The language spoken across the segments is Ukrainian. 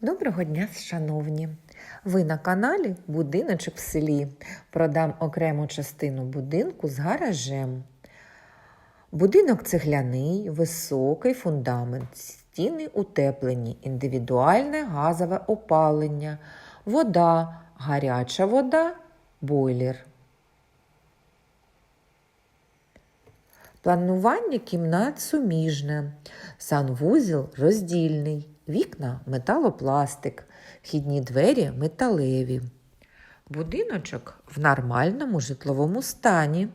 Доброго дня, шановні! Ви на каналі Будиночок в селі. Продам окрему частину будинку з гаражем. Будинок цегляний, високий фундамент, стіни утеплені, індивідуальне газове опалення, вода, гаряча вода, бойлер. Планування кімнат суміжне, санвузіл роздільний, вікна металопластик, вхідні двері металеві. Будиночок в нормальному житловому стані.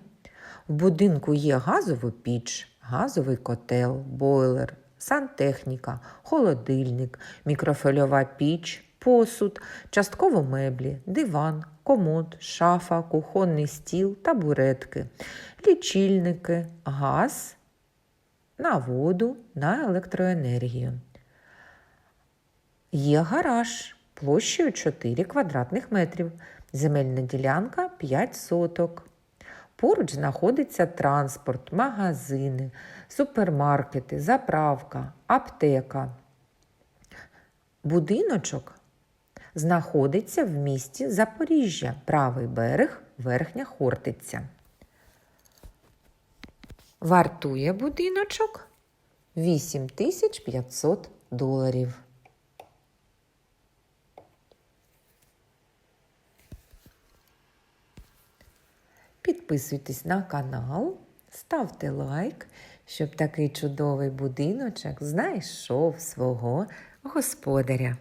В будинку є газова піч, газовий котел, бойлер, сантехніка, холодильник, мікрофольова піч, посуд, частково меблі, диван, комод, шафа, кухонний стіл, табуретки, лічильники, газ на воду, на електроенергію. Є гараж площею 4 квадратних метрів, земельна ділянка 5 соток. Поруч знаходиться транспорт, магазини, супермаркети, заправка, аптека. Будиночок знаходиться в місті Запоріжжя, правий берег, верхня Хортиця. Вартує будиночок 8500 доларів. Підписуйтесь на канал, ставте лайк, щоб такий чудовий будиночок знайшов свого господаря.